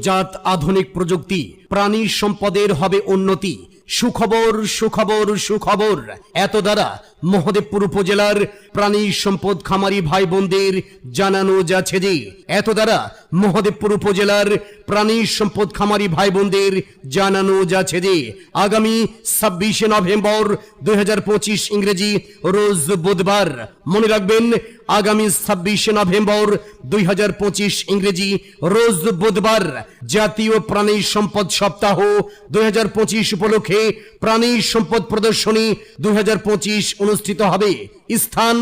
জাত আধুনিক প্রযুক্তি, প্রাণী সম্পদের হবে উন্নতি। সুখবর সুখবর সুখবর। এত দ্বারা মহাদেবপুর উপজেলার প্রাণী সম্পদ খামারি ভাই বোনদের জানানো যাচ্ছে যে, এত দ্বারা মহদেবপুর উপজেলার প্রাণী সম্পদ খামারি ভাই বোনদের জানানো যাচ্ছে যে, আগামী ছাব্বিশে নভেম্বর দুই হাজার পঁচিশ ইংরেজি রোজ বুধবার মনে রাখবেন, আগামী ছাব্বিশে নভেম্বর দুই হাজার পঁচিশ ইংরেজি রোজ বুধবার জাতীয় প্রাণী সম্পদ সপ্তাহ দুই হাজার পঁচিশ উপলক্ষে প্রাণী সম্পদ প্রদর্শনী দুই হাজার পঁচিশ অনুষ্ঠিত হবে। স্থান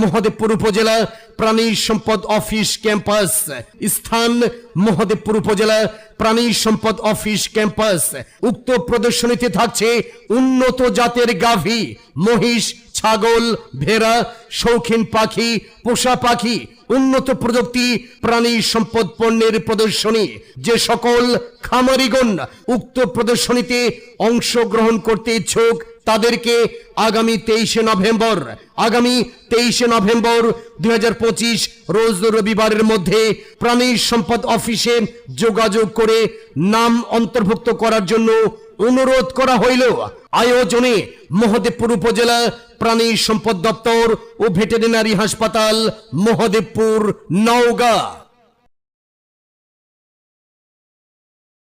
মহদেবপুর উপজেলা প্রাণী সম্পদ অফিস ক্যাম্পাস। স্থান মহাদেবপুর উপজেলা প্রাণী সম্পদ অফিস ক্যাম্পাস। উক্ত প্রদর্শনীতে থাকছে উন্নত জাতের গাভী, মহিষ, ছাগল, ভেড়া, শৌখিন পাখি, পোষা পাখি উন্নত প্রযুক্তি, প্রাণী সম্পদ পণ্যের প্রদর্শনী, যে সকল খামারিগণ উক্ত প্রদর্শনীতে অংশগ্রহণ করতে ইচ্ছুক, তাদেরকে আগামী তেইশে নভেম্বর, আগামী তেইশে নভেম্বর দুই হাজার পঁচিশ, রোজ রবিবারের মধ্যে প্রাণী সম্পদ অফিসে যোগাযোগ করে নাম অন্তর্ভুক্ত করার জন্য অনুরোধ করা হইল। আয়োজনে মহদেবপুর উপজেলা প্রাণী সম্পদ দপ্তর ও ভেটেরিনারি হাসপাতাল মহাদেবপুর নওগাঁ।